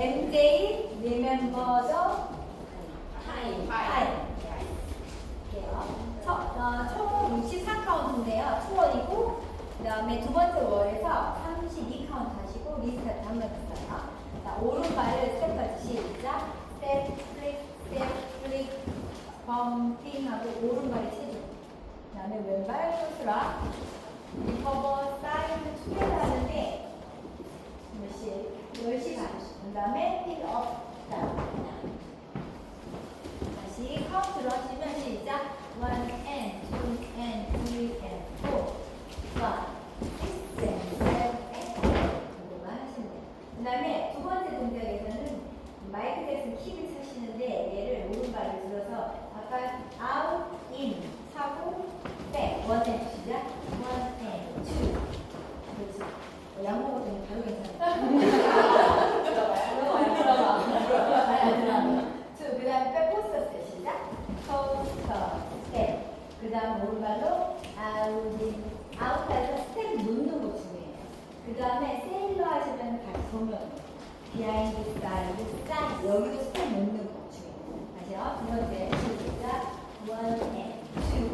MJ remember the time. time. 첫, 어, 총 64카운트인데요. 투월이고 그 다음에 두 번째 월에서 32카운트 하시고 리스타트 한번 했어요. 자, 오른발을 스텝까지 시작. 스텝, 플릭, 스텝, 플릭, 범핑 하고 오른발의 체중. 그 다음에 왼발 소스라 리커버, 사이드 투게더 하는데 몇 시? 10시 반. 그 다음에 다운. 다시 카운트로 하시면 시작. 1 and 2 and 3 and 4, 5, 6, 7, 8, 9만 하시면 돼요. 그 다음에 두 번째 동작에서는 마이크 잭슨 킥을 차시는데 얘를 오른발을 들어서 아까 out, in, 차고, back, one and two 시작. one and two. 그렇지. 어, 양 먹었더니 바로 괜찮아. two. 그 다음에 백 포스터 스텝 시작. 포스터 스텝. 그 다음 오른발로 아웃인 아웃해서 스텝 놓는 거 중요해요. 그 다음에 세일러 하시면 다시 보면 비하인드 사이드 사이드 여기도 스텝 놓는 거 중요해요. 다시요. 두 번째 시작. one and two,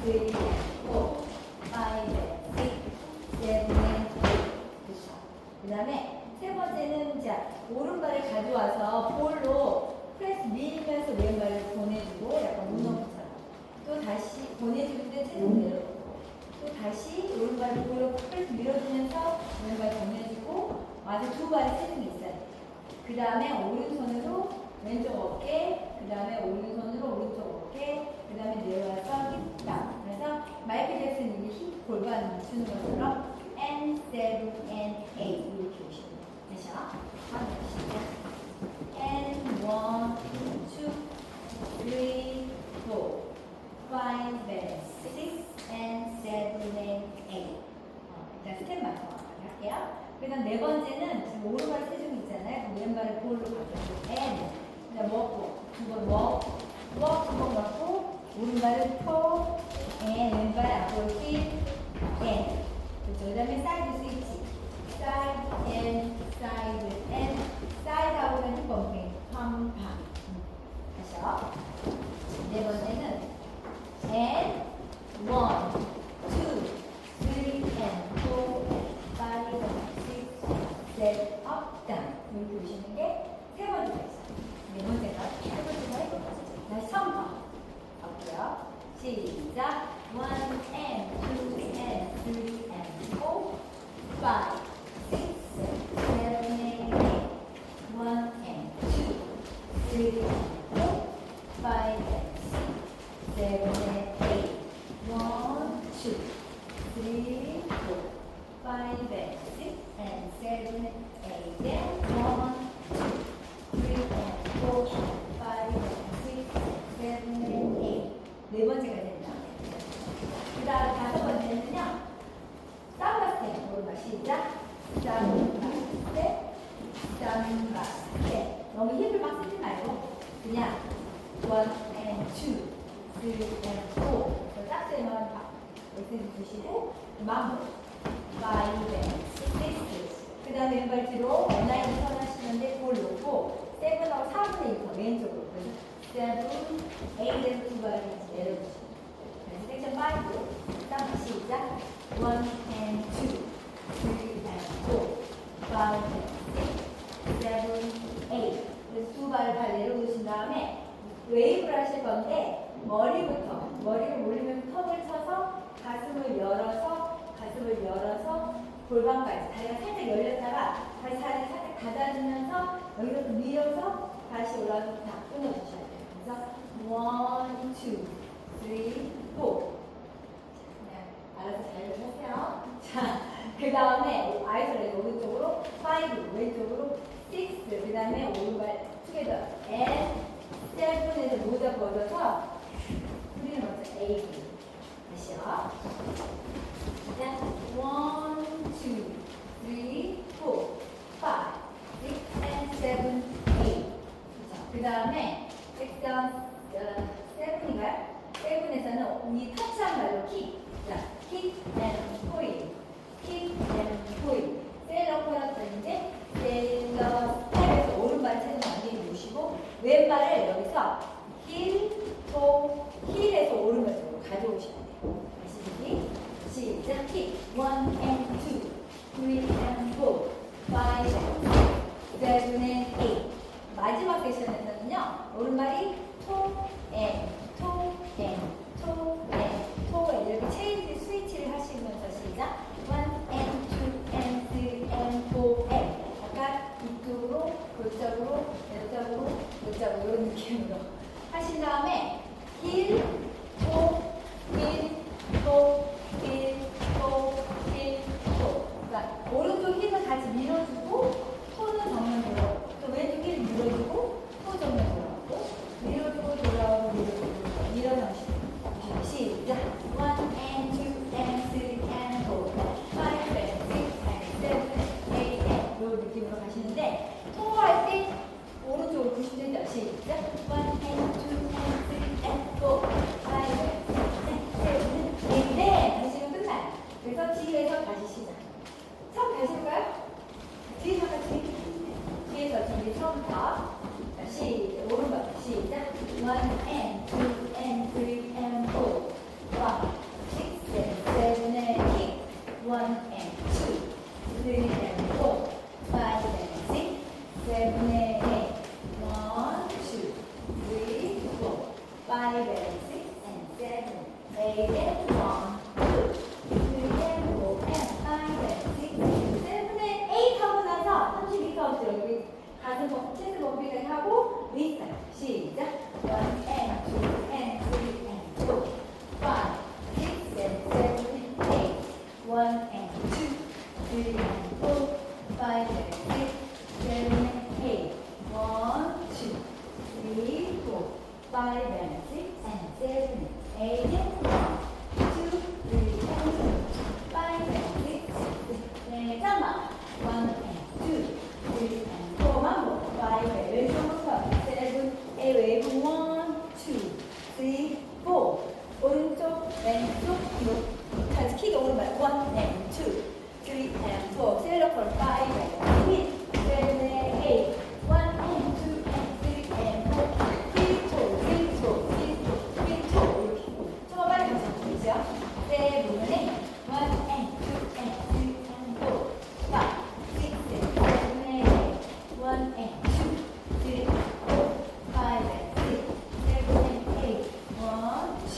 three and four, five and six, seven and eight. 그 다음에 세 번째는 자 오른발을 가져와서 볼로 프레스 밀면서 왼발을 보내주고 약간 운동처럼 또 다시 때 체중 내려놓고 또 다시 오른발을 볼로 프레스 밀어주면서 왼발 보내주고 아주 두 발의 체중이 있어요. 그 다음에 오른손으로 왼쪽 어깨, 그 다음에 오른손으로 오른쪽 어깨, 그 다음에 내려와서 힙 다운. 그래서 마이클 잭슨이 이게 힙 골반 맞추는 것처럼 N, 7, N, 8 이렇게 오시면. 다시요. 한번 시작. N, 1, 2, 3, 4, 5, and 6, and 7, and 8. 어, 일단 스텝만 정확하게 할게요. 그 다음 네 번째는 지금 오른발 체중 있잖아요. 그럼 왼발을 볼로 가져오고 N. 그 다음 워크. 두번 워크. 워크 두번 갖고 오른발을 포. N. 왼발 앞으로 힙. N. 그렇죠. 그 다음에 사이드 스위치. 사이드 N. 사이드 N. 사이드 하고는 펌핑. 팜팜. 다시요. 네 번째는 and one, two, three, and four, five, six, seven, up, down. 이렇게 오시는 게 세 번째가 있어요. 네 번째가 세 번째가 이거 다시 처음부터 갈게요. 시작. one and two and three and four, five, six, seven, and eight. one and two, three and four, five and six, seven and eight. One, two, three, four, five and six and seven and eight. Then one, two, three and four, five and six, seven and eight. 네 번째가 됩니다. 그 다음 다섯 번째는요. 삼바 스텝 오른발 시작. 삼바 스텝, 삼바 스텝. 너무 힘을 막 쓰지 말고 그냥 one and two, three and four. 그 짝수에만 박 메시지 주시고 마무리. and six. 그 다음에 왼발 뒤로 원라인 선하시는데 볼 놓고 세븐하고 4분의 1더 왼쪽으로 그래서 세븐, 두 발을 같이 내려주시고 그래서 섹션 5 드립을 하실 건데 머리부터 머리를 올리면 턱을 쳐서 가슴을 열어서 가슴을 열어서 골반까지 다리가 살짝 열렸다가 다시 다리를 살짝 닫아주면서 여기서 밀어서 다시 올라가서 다 끊어주셔야 돼요. 그래서 원, 투, 쓰리, 포 알아서 잘 연습하세요. 자, 그 다음에 아이솔레이 오른쪽으로 파이브 왼쪽으로 식스 그 다음에 오른발 투게더 앤 5度とは冬のと AB でしょ 네, 그다음에 A. 마지막 세션에서는요. 오른발이 토, 엔, 토, 엔, 토, 엔, 토, 이렇게 체인지 스위치를 하시면서 시작. 원, 엔, 투, 엔, 쓰리, 엔, 포, 엔. 약간 이쪽으로, 골적으로, 내쪽으로, 골적으로 이런 느낌으로 하신 다음에 힐, 힐, 토, 힐, 토, 힐, 토. 그러니까 오른 같은 거 체스 범핑을 하고 리스 시작. 원, 앤, 투,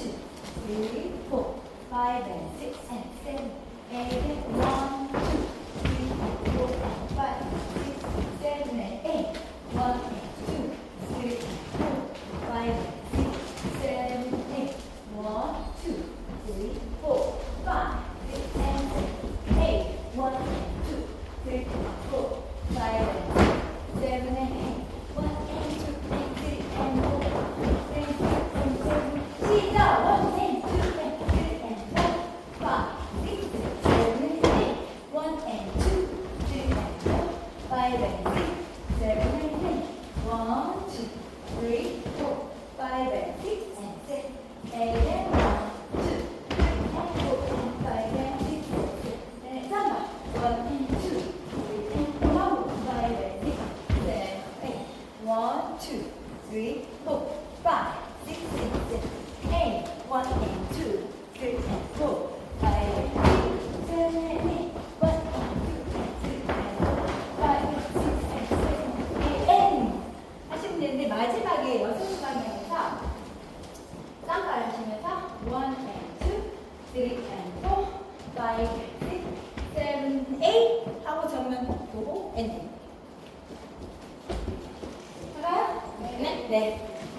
two, three, four, five, and six, and seven, eight, and one, two, three, four, five, six, seven, and eight, one,